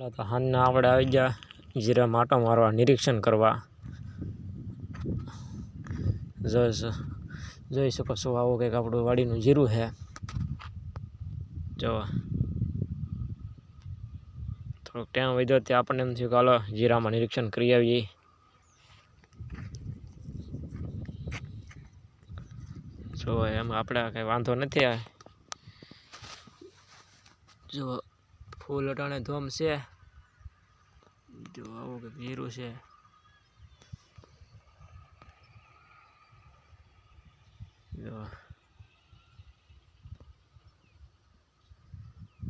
હાલો તો હાનના આપણે આવી ગયા, જીરા માટો મારવા, નિરીક્ષણ કરવા. જોઈ જોઈ શકો છો આવું કંઈક આપણું વાડીનું જીરું છે. જો થોડોક ટાઈમ વધ્યો ત્યાં આપણને એમ થયું કે હાલો, જીરામાં નિરીક્ષણ કરી આવીએ. જો એમ આપણે કંઈ વાંધો નથી જો ફૂલ અટાણે ધોમ છે. જો આવું કંઈક ઘેરું છે. જો.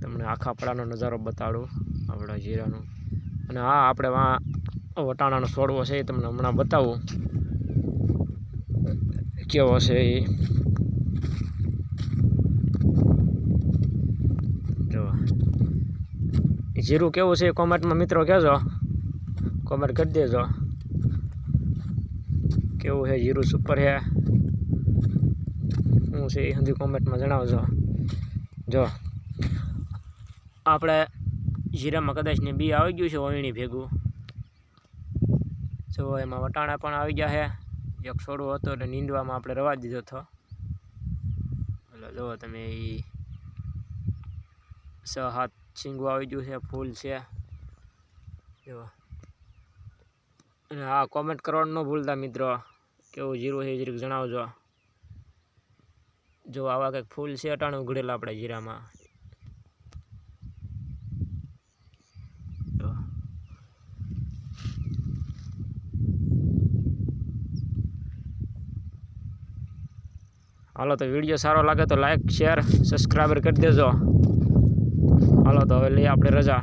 તમને આખા પડાનો નજારો બતાડું, આપણા જીરાનું. અને હા આપણે વા વટાણાનો છોડવો છે એ તમને હમણાં બતાવું. કેવો છે એ. જો. જીરું કેવું છે કોમેન્ટમાં મિત્રો કહેજો. કોમેન્ટ કરી દેજો. કેવું છે જીરું સુપર છે? શું છે એ સુધી કોમેન્ટમાં જણાવજો. જો, આપણે જીરામાં કદાચ ને બી આવી ગયું છે ઓયણી ભેગું. જો, એમાં વટાણા પણ આવી ગયા છે. એક છોડવો હતો એટલે નીંદવામાં આપણે રવા દીધો હતો. એટલે જુઓ તમે એ છ હાથ છીંગું આવી ગયું છે, ફૂલ છે. જો. અને હા કોમેન્ટ કરવાનું ન ભૂલતા મિત્રો. કેવું જીરું છે એ જરીક જણાવજો. જો આવા કંઈક ફૂલ છે અટાણું ઉઘડેલા આપણે જીરામાં. હાલો તો વીડિયો સારો લાગે તો લાઈક શેર સબસ્ક્રાઈબર કરી દેજો. હાલો તો હવે લઈએ આપણે રજા.